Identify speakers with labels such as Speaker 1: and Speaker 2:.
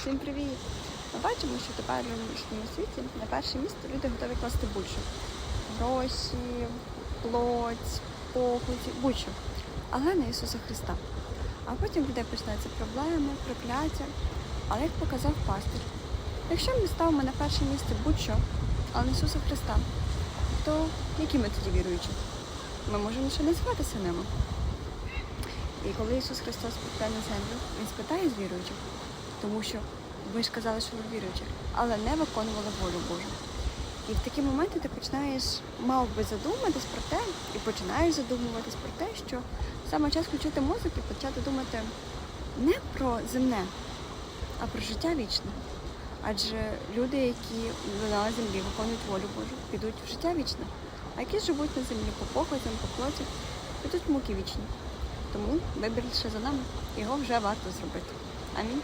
Speaker 1: Всім привіт! Ми бачимо, що тепер у нинішньому світі на перше місце люди готові класти будь-що. Гроші, плоть, похоті, будь-що. Але не Ісуса Христа. А потім в людей починаються проблеми, прокляття. Але як показав пастир, якщо ми ставимо на перше місце будь-що, але не Ісуса Христа, то які ми тоді віруючі? Ми можемо ще не зватися ними. І коли Ісус Христос прийде на землю, Він спитає з віруючих, тому що ви ж казали, що ви віруючі, але не виконували волю Божу. І в такі моменти ти починаєш, мав би задуматись про те, і починаєш задумуватись про те, що саме час включити мозок і почати думати не про земне, а про життя вічне. Адже люди, які на землі виконують волю Божу, підуть в життя вічне, а які живуть на землі по похотям, по плоті, підуть в муки вічні. Тому вибір лише за нами. Його вже варто зробити. Амінь.